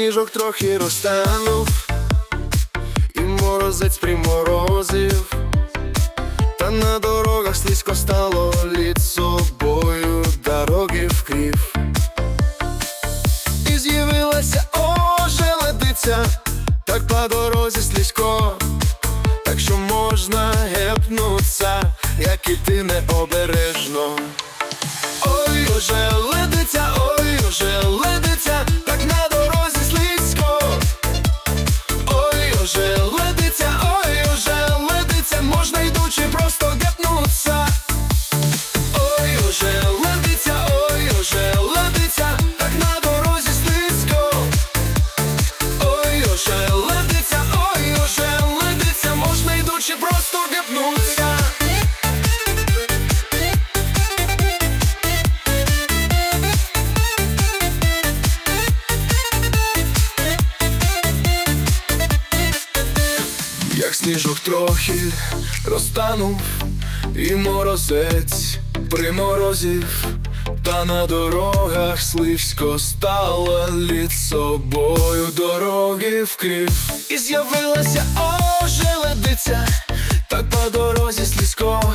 сніжок трохи розтанув, і морозець приморозив, та на дорогах слизько стало лід собою дороги вкрив. І з'явилася ожеледиця, так по дорозі слизько, так що можна гепнуться, як іти необережно. Ой, уже сніжок трохи розтанув, і морозець приморозив, та на дорогах сливсько стало лід собою дороги вкрив. І з'явилася ожеледиця, так по дорозі слизько,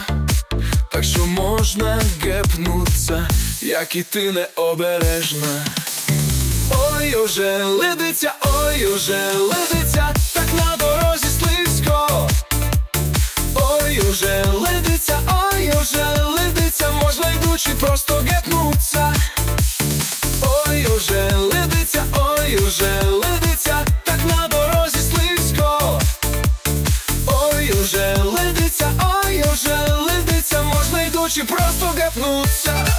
так що можна гепнуться, як і ти необережна. Ой, уже ледиться, ой, уже ледиться, так на уже ледиться, так на дорозі слизько. Ой, уже ледиться, ой, уже ледиться, можна йдучи просто гепнуться.